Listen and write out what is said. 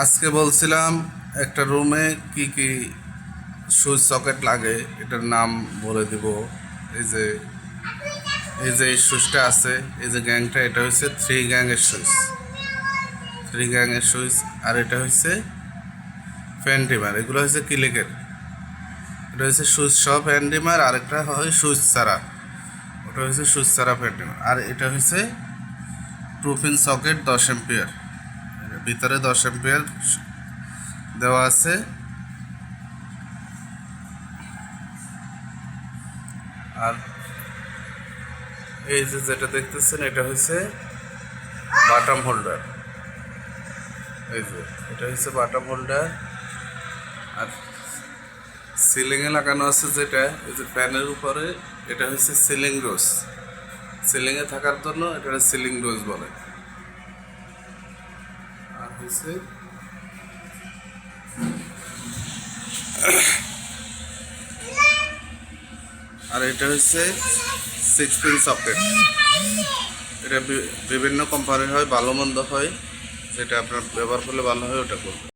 আজকে বলছিলাম একটা রুমে কি কি সুইচ সকেট লাগে, এটার নাম বলে দিব। এই যে এই যে এই সুইচটা আছে, এই যে গ্যাংটা, এটা হচ্ছে থ্রি গ্যাংয়ের সুইচ। থ্রি গ্যাংয়ের সুইচ, আর এটা হচ্ছে ফ্যান ডিমার এগুলো হচ্ছে কিলিকের। এটা হচ্ছে সুইচ সহ ফ্যান ডিমার আর একটা হয় সুইচ ছাড়া। ওটা হচ্ছে সুইচ ছাড়া ফ্যান ডিমার আর এটা হচ্ছে প্রুফিন সকেট দশ এম্পিয়ার ভিতরে দশ এম্পিয়ার দেওয়া আছে। আর এই যে যেটা দেখতেছেন, এটা হচ্ছে বাটাম হোল্ডার এই যে, এটা হচ্ছে বাটাম হোল্ডার আর সিলিংয়ে লাগানো আছে যেটা, এই যে প্যানের উপরে, এটা হচ্ছে সিলিং রোজ সিলিংয়ে থাকার জন্য এটা সিলিং রোজ বলে। আর এটা হচ্ছে সিক্স পিন সকেট এটা বিভিন্ন কোম্পানির হয়, ভালো মন্দ হয়, যেটা আপনার ব্যবহার করলে ভালো হয়, ওটা করবে।